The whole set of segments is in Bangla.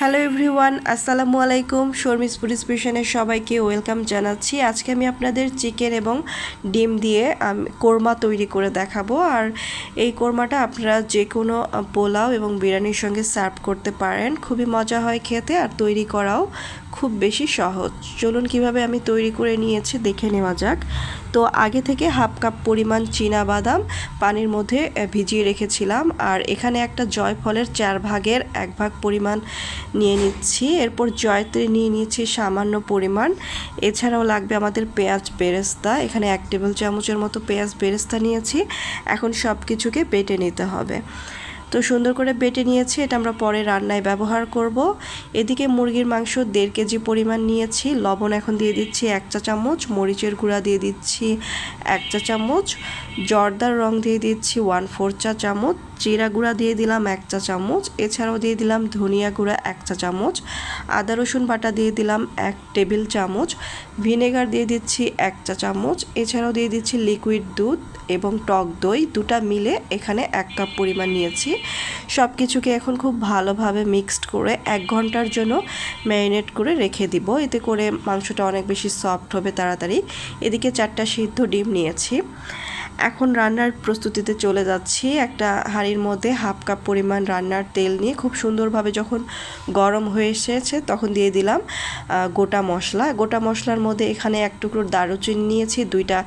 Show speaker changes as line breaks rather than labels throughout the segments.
হ্যালো এভরিওয়ান আসসালামু আলাইকুম। শর্মিস ফুড স্পেশনের সবাইকে ওয়েলকাম জানাচ্ছি। আজকে আমি আপনাদের চিকেন এবং ডিম দিয়ে কোরমা তৈরি করে দেখাবো। আর এই কোরমাটা আপনারা যে কোনো পোলাও এবং বিরিয়ানির সঙ্গে সার্ভ করতে পারেন। খুবই মজা হয় খেতে আর তৈরি করাও। খুব বেশি সহজ। চলুন কীভাবে আমি তৈরি করে নিয়েছি দেখে নেওয়া যাক। তো আগে থেকে হাফ কাপ পরিমাণ চীনা বাদাম পানির মধ্যে ভিজিয়ে রেখেছিলাম। আর এখানে একটা জয়ফলের চার ভাগের এক ভাগ পরিমাণ নিয়ে নিচ্ছি। এরপর জয়ত্রী নিয়ে নিয়েছি সামান্য পরিমাণ। এছাড়াও লাগবে আমাদের পেঁয়াজ বেরেস্তা। এখানে এক টেবিল চামচের মতো পেঁয়াজ বেরেস্তা নিয়েছি। এখন সব কিছুকে বেটে নিতে হবে। তো সুন্দর করে বেটে নিয়েছি, এটা আমরা পরে রান্নায় ব্যবহার করব। এদিকে মুরগির মাংস দেড় কেজি পরিমাণ নিয়েছি, লবণ এখন দিয়ে দিচ্ছি এক চা চামচ, মরিচের গুঁড়া দিয়ে দিচ্ছি এক চা চামচ, জর্দার রং দিয়ে দিচ্ছি ওয়ান ফোর চা চামচ, জিরা গুঁড়া দিয়ে দিলাম এক চা চামচ, এছাড়াও দিয়ে দিলাম ধনিয়া গুঁড়া এক চা চামচ, আদা রসুন বাটা দিয়ে দিলাম এক টেবিল চামচ, ভিনেগার দিয়ে দিচ্ছি এক চা চামচ, এছাড়াও দিয়ে দিচ্ছি লিকুইড দুধ এবং টক দই, দুটা মিলে এখানে এক কাপ পরিমাণ নিয়েছি। সব কিছুকে এখন খুব ভালোভাবে মিক্সড করে এক ঘণ্টার জন্য ম্যারিনেট করে রেখে দিব। এতে করে মাংসটা অনেক বেশি সফট হবে তাড়াতাড়ি। এদিকে চারটা সিদ্ধ ডিম নিয়েছি। এখন রান্নার প্রস্তুতিতে চলে যাচ্ছি। একটা হাঁড়ির মধ্যে হাফ কাপ পরিমাণ রান্নার তেল নিয়ে খুব সুন্দরভাবে যখন গরম হয়ে এসেছে তখন দিয়ে দিলাম গোটা মশলা। গোটা মশলার মধ্যে এখানে এক টুকরো দারুচিনি নিয়েছি, দুইটা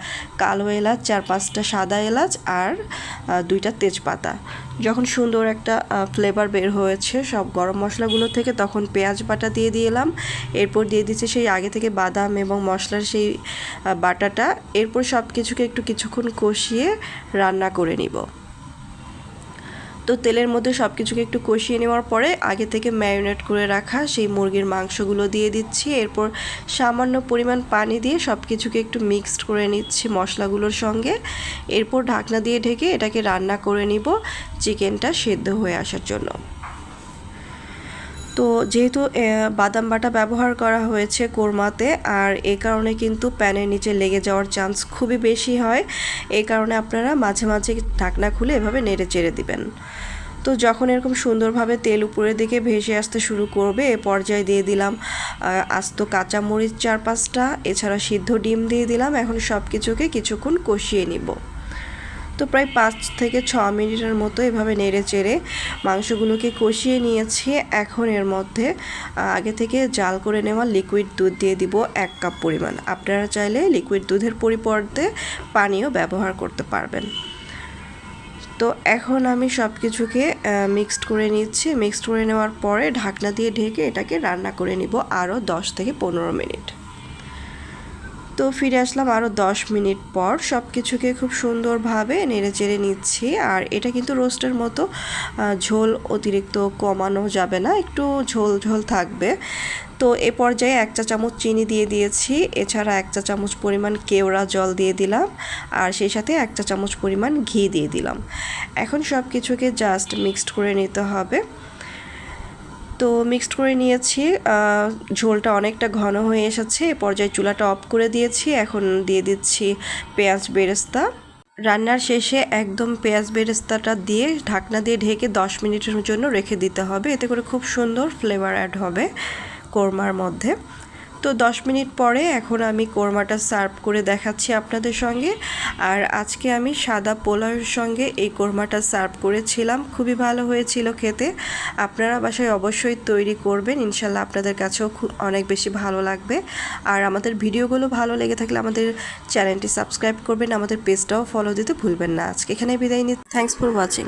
কালো এলাচ, চার পাঁচটা সাদা এলাচ আর দুইটা তেজপাতা। যখন সুন্দর একটা ফ্লেভার বের হয়েছে সব গরম মশলাগুলো থেকে, তখন পেঁয়াজ বাটা দিয়ে দিলাম। এরপর দিয়ে দিচ্ছি সেই আগে থেকে বাদাম এবং মশলার সেই বাটাটা। এরপর সব কিছুকে একটু কিছুক্ষণ কষিয়ে রান্না করে নিব। তো তেলের মধ্যে সব কিছুকে একটু কষিয়ে নেওয়ার পরে আগে থেকে ম্যারিনেট করে রাখা সেই মুরগির মাংসগুলো দিয়ে দিচ্ছি। এরপর সামান্য পরিমাণ পানি দিয়ে সব কিছুকে একটু মিক্সড করে নিচ্ছি মশলাগুলোর সঙ্গে। এরপর ঢাকনা দিয়ে ঢেকে এটাকে রান্না করে নিব চিকেনটা সেদ্ধ হয়ে আসার জন্য। তো যেহেতু বাদাম বাটা ব্যবহার করা হয়েছে কোরমাতে, আর এই কারণে কিন্তু প্যানের নিচে লেগে যাওয়ার চান্স খুবই বেশি হয়। এই কারণে আপনারা মাঝে মাঝে ঢাকনা খুলে এভাবে নেড়ে চেড়ে দিবেন। তো যখন এরকম সুন্দরভাবে তেল উপরের দিকে ভেসে আসতে শুরু করবে, এ পর্যায়ে দিয়ে দিলাম আস্ত কাঁচা মরিচ চার পাঁচটা, এছাড়া সিদ্ধ ডিম দিয়ে দিলাম। এখন সব কিছুকে কিছুক্ষণ কষিয়ে নিব। তো প্রায় পাঁচ থেকে ছ মিনিটের মতো এভাবে নেড়ে চেড়ে মাংসগুলোকে কষিয়ে নিয়েছি। এখন এর মধ্যে আগে থেকে জাল করে নেওয়া লিকুইড দুধ দিয়ে দিব এক কাপ পরিমাণ। আপনারা চাইলে লিকুইড দুধের পরিবর্তে পানিও ব্যবহার করতে পারবেন। তো এখন আমি সব কিছুকে মিক্সড করে নিচ্ছি। মিক্সড করে নেওয়ার পরে ঢাকনা দিয়ে ঢেকে এটাকে রান্না করে নিব আরও দশ থেকে পনেরো মিনিট। তো ফিরে আসলাম আরও দশ মিনিট পর। সব কিছুকে খুব সুন্দরভাবে নেড়ে চেড়ে নিচ্ছি। আর এটা কিন্তু রোস্টের মতো ঝোল অতিরিক্ত কমানো যাবে না, একটু ঝোল ঝোল থাকবে। তো এ পর্যায়ে এক চা চামচ চিনি দিয়ে দিয়েছি। এছাড়া এক চা চামচ পরিমাণ কেওড়া জল দিয়ে দিলাম। আর সেই সাথে এক চা চামচ পরিমাণ ঘি দিয়ে দিলাম। এখন সব কিছুকে জাস্ট মিক্সড করে নিতে হবে। তো মিক্সড করে নিয়েছি। ঝোলটা অনেকটা ঘন হয়ে এসেছে। এ পর্যায়ে চুলাটা অফ করে দিয়েছি। এখন দিয়ে দিচ্ছি পেঁয়াজ বেরেস্তা। রান্নার শেষে একদম পেঁয়াজ বেরেস্তাটা দিয়ে ঢাকনা দিয়ে ঢেকে দশ মিনিটের জন্য রেখে দিতে হবে। এতে করে খুব সুন্দর ফ্লেভার অ্যাড হবে কোরমার মধ্যে। তো দশ মিনিট পরে এখন আমি কোরমাটা সার্ভ করে দেখাচ্ছি আপনাদের সঙ্গে। আর আজকে আমি সাদা পোলাওয়ের সঙ্গে এই কোরমাটা সার্ভ করেছিলাম। খুবই ভালো হয়েছিল খেতে। আপনারা বাসায় অবশ্যই তৈরি করবেন। ইনশাল্লাহ আপনাদের কাছেও খুব অনেক বেশি ভালো লাগবে। আর আমাদের ভিডিওগুলো ভালো লেগে থাকলে আমাদের চ্যানেলটি সাবস্ক্রাইব করবেন। আমাদের পেজটাও ফলো দিতে ভুলবেন না। আজকে এখানে বিদায় নিই থ্যাংকস ফর ওয়াচিং